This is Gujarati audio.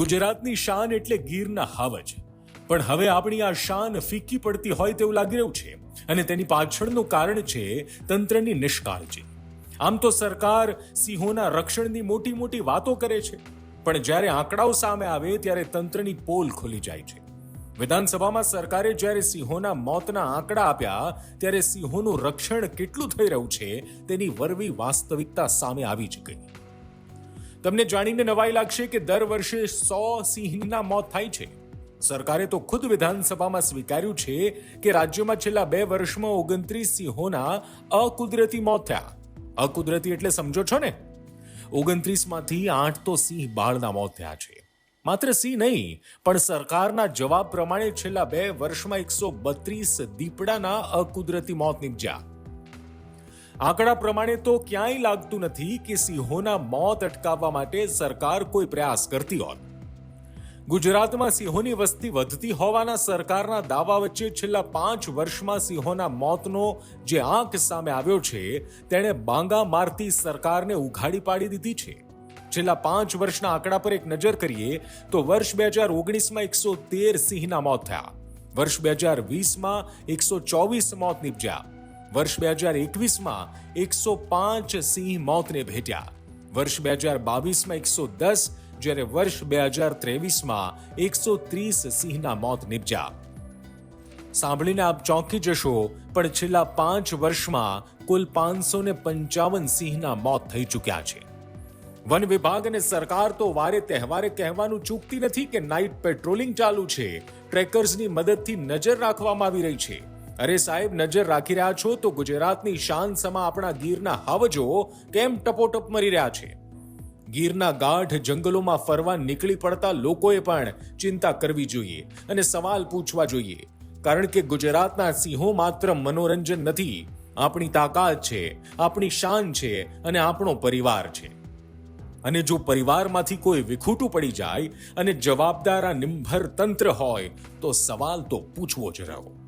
ગુજરાતની શાન એટલે ગીરના હાવજ પણ હવે આપણી આ શાન ફીકી પડતી હોય તેવું લાગી રહ્યું છે અને તેની પાછળનું કારણ છે તંત્રની નિષ્કાળજી. આમ તો સરકાર સિંહોના રક્ષણની મોટી મોટી વાતો કરે છે, પણ જ્યારે આંકડાઓ સામે આવે ત્યારે તંત્રની પોલ ખુલી જાય છે. વિધાનસભામાં સરકારે જ્યારે સિંહોના મોતના આંકડા આપ્યા, ત્યારે સિંહોનું રક્ષણ કેટલું થઈ રહ્યું છે તેની વરવી વાસ્તવિકતા સામે આવી જ ગઈ. તમને જાણીને નવાઈ લાગશે કે દર વર્ષે સો સિંહના મોત થાય છે. સરકારે તો ખુદ વિધાનસભામાં સ્વીકાર્યું છે કે રાજ્યમાં છેલ્લા બે વર્ષમાં ઓગણત્રીસ સિંહોના અકુદરતી મોત થયા. અકુદરતી એટલે સમજો છો ને? ઓગણત્રીસમાંથી આઠ તો સિંહ બાળના મોત થયા છે. માત્ર સિંહ નહીં, પણ સરકારના જવાબ પ્રમાણે છેલ્લા બે વર્ષમાં એકસો બત્રીસ દીપડાના અકુદરતી મોત નિપજ્યા. આંકડા પ્રમાણે તો ક્યાંય લાગતું નથી કે સિંહોના મોત અટકાવવા માટે સરકાર કોઈ પ્રયાસ કરતી હોત. ગુજરાતમાં સિંહોની વસ્તી વધતી હોવાના સરકારના દાવા વચ્ચે છેલ્લા પાંચ વર્ષમાં સિંહોના મોતનો જે આંક સામે આવ્યો છે, તેણે બાંગા મારતી સરકારને ઉઘાડી પાડી દીધી છે. છેલ્લા પાંચ વર્ષના આંકડા પર એક નજર કરીએ, તો વર્ષ બે હજાર ઓગણીસમાં એકસો તેર સિંહના મોત થયા. વર્ષ બે હજાર વીસમાં એકસો ચોવીસ મોત નિપજ્યા. વર્ષ બે હજાર એકવીસમાં એકસો પાંચ સિંહ મોતને ભેટ્યા. વર્ષ બે હજાર બાવીસમાં એકસો દસ, જ્યારે વર્ષ બે હજાર ત્રેવીસમાં એકસો ત્રીસ સિંહના મોત નિપજ્યા. સાંભળીને આપ ચોંકી જશો, પણ છેલ્લા પાંચ વર્ષમાં કુલ પાંચસો ને પંચાવન સિંહના મોત થઈ ચૂક્યા છે. વન વિભાગ અને સરકાર તો વારે તહેવારે કહેવાનું ચૂકતી નથી કે નાઇટ પેટ્રોલિંગ ચાલુ છે. ટ્રેકર્સની મદદથી નજર રાખવામાં આવી રહી છે. અરે સાહેબ, નજર રાખી રહ્યા છો તો ગુજરાતની શાન સમા આપણા ગીરના હાવજો કેમ ટપોટપ મરી રહ્યા છે? ગીરના ગાઢ જંગલોમાં ફરવા નીકળી પડતા લોકોએ પણ ચિંતા કરવી જોઈએ અને સવાલ પૂછવા જોઈએ. કારણ કે ગુજરાતના સિંહો માત્ર મનોરંજન નથી, આપણી તાકાત છે, આપણી શાન છે અને આપણો પરિવાર છે. અને જો પરિવારમાંથી કોઈ વિખૂટું પડી જાય અને જવાબદાર આ નિંભર તંત્ર હોય, તો સવાલ તો પૂછવો જ રહ્યો.